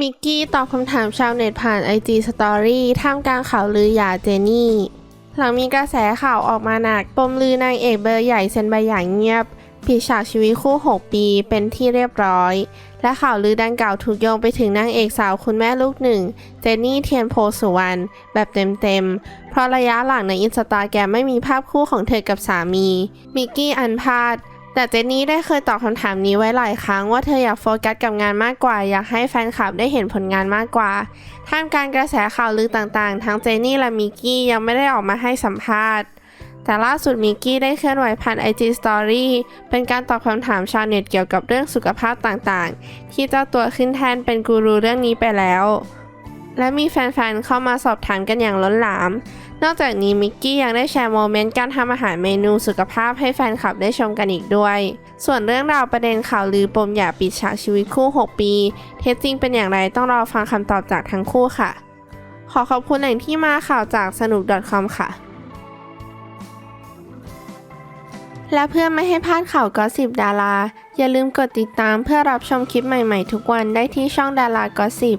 มิกกี้ตอบคำถามชาวเน็ตผ่าน IG Story ท่ามกลางข่าวลือหย่าเจนี่ หลังมีกระแสข่าวออกมาหนัก ปมลือนางเอกเบอร์ใหญ่เซ็นใบหย่างเงียบปิดฉากชีวิตคู่ 6 ปีเป็นที่เรียบร้อย และข่าวลือดังกล่าวถูกโยงไปถึงนางเอกสาวคุณแม่ลูกหนึ่ง เจนนี่เทียนโพสุวรรณแบบเต็มๆ เพราะระยะหลังในอินสตาแกรมไม่มีภาพคู่ของเธอกับสามี มิกกี้อันพาด แต่เจนนี่ได้เคยตอบคำถามนี้ไว้หลายครั้งว่าเธออยากโฟกัสกับงานมากกว่า อยากให้แฟนคลับได้เห็นผลงานมากกว่า ท่ามกลางกระแสข่าวลือต่างๆ ทั้งเจนนี่และมิกกี้ยังไม่ได้ออกมาให้สัมภาษณ์ แต่ล่าสุดมิกกี้ได้เคลื่อนไหวผ่าน IG Story เป็นการตอบคำถามชาวเน็ตเกี่ยวกับเรื่องสุขภาพต่างๆ ที่เจ้าตัวขึ้นแทนเป็นกูรูเรื่องนี้ไปแล้ว และมีแฟนๆ เข้ามาสอบถามกันอย่างล้นหลาม นอกจากนี้มิกกี้ยังได้แชร์โมเมนต์การทำอาหารเมนูสุขภาพให้แฟนคลับได้ชมกันอีกด้วย ส่วนเรื่องราวประเด็นข่าวลือปมหย่าปิดฉากชีวิตคู่ 6 ปี เท็จจริงเป็นอย่างไรต้องรอฟังคำตอบจากทั้งคู่ค่ะ ขอขอบคุณแหล่งที่มาข่าวจากสนุก .com ค่ะและเพื่อไม่ให้พลาดข่าวก็สิบดารา อย่าลืมกดติดตามเพื่อรับชมคลิปใหม่ๆทุกวันได้ที่ช่องดารากอสิบ